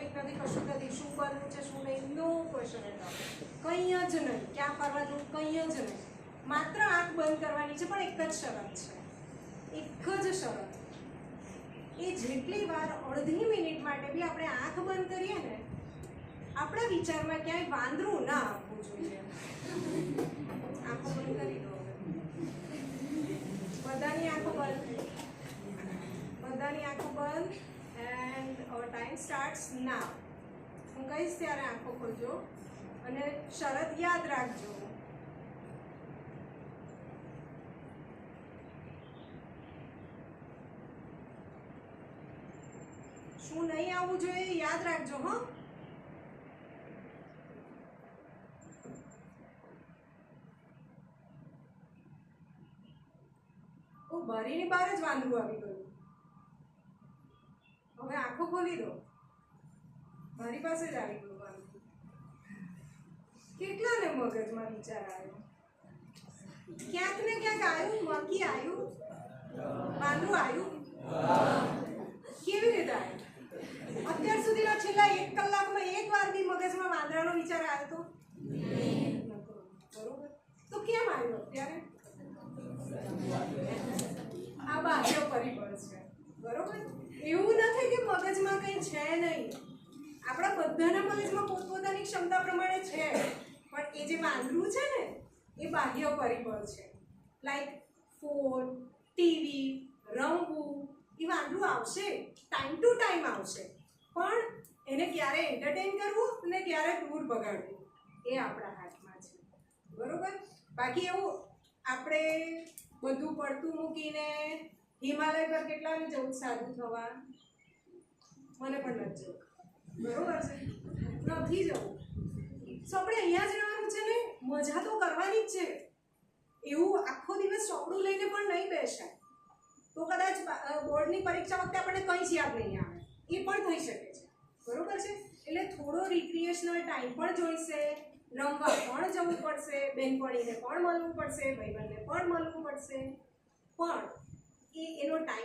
Topic નથી, કશું નથી, શું બનવું છે, શું નહીં નો ક્વેશ્ચન ઓલ કંઈ જ નહીં, ક્યાં ફરવાનું કંઈ જ નહીં. માત્ર આંખ બંધ કરવાની છે, પણ એક જ શરત છે. એક જ શરત. એ જેટલી વાર અડધી મિનિટ માટે બી આપણે આંખ બંધ કરીએ ને, આપણા વિચારમાં ક્યાંય વાંદરું ના આવવું જોઈએ. આંખો બંધ કરી દો. બધાની આંખો બંધ. બધાની આંખો બંધ. એન્ડ અવર ટાઈમ સ્ટાર્ટ્સ ના હું કહીશ ત્યારે આંખો ખોલજો અને શરત યાદ રાખજો. શું નહીં આવવું જોઈએ યાદ રાખજો, હો. બારીની બહાર જ વાંદરું આવી ગયું. હવે આંખો ખોલી દો. મારી પાસે જ આવી ગયું વાંદરું કેટલાને મગજમાં વિચાર આવ્યો? ક્યાંક ને ક્યાંક આવ્યું, મકી આવ્યું વાંદરું આવ્યું. કેવી રીતે આવ્યું? અત્યાર સુધીના છેલ્લા એક કલાકમાં એક વાર બી મગજમાં વાંદરાનો વિચાર આવ્યો તો? બરોબર. તો કેમ આવ્યો અત્યારે આ બાહ્ય પરિબળ છે બરોબર એવું નથી કે મગજમાં કંઈ છે નહીં. આપણા બધાના મગજમાં પોતપોતાની ક્ષમતા પ્રમાણે છે. પણ એ જે વાંદરું છે ને, એ બાહ્ય પરિબળ છે. લાઈક ફોન ટીવી રમવું એ વાંદરું આવશે. ટાઈમ ટુ ટાઈમ આવશે. પણ એને ક્યારે એન્ટરટેન કરવું અને ક્યારે દૂર ભગાડવું એ આપણા હાથમાં છે. બરોબર? બાકી એવું આપણે બધું પડતું મૂકીને હિમાલય પર કેટલાનું જવું સારું થવા? મને પણ જવું. બરોબર છે? નથી જવું સો આપણે અહીંયા જ રહેવાનું છે ને? મજા તો કરવાની જ છે. એવું આખો દિવસ ચોપડું લઈને પણ નહીં બેસાય. તો કદાચ બોર્ડની પરીક્ષા વખતે આપણને કંઈ જ યાદ નહીં આવે. એ પણ થઈ શકે છે. બરોબર છે? એટલે થોડો રિક્રિએશનલ ટાઈમ પણ જોઈશે. રમવા પણ જવું પડશે. બેનપણીને પણ મળવું પડશે. ભાઈબંધને પણ મળવું પડશે. પણ એ એનો ટાઈમ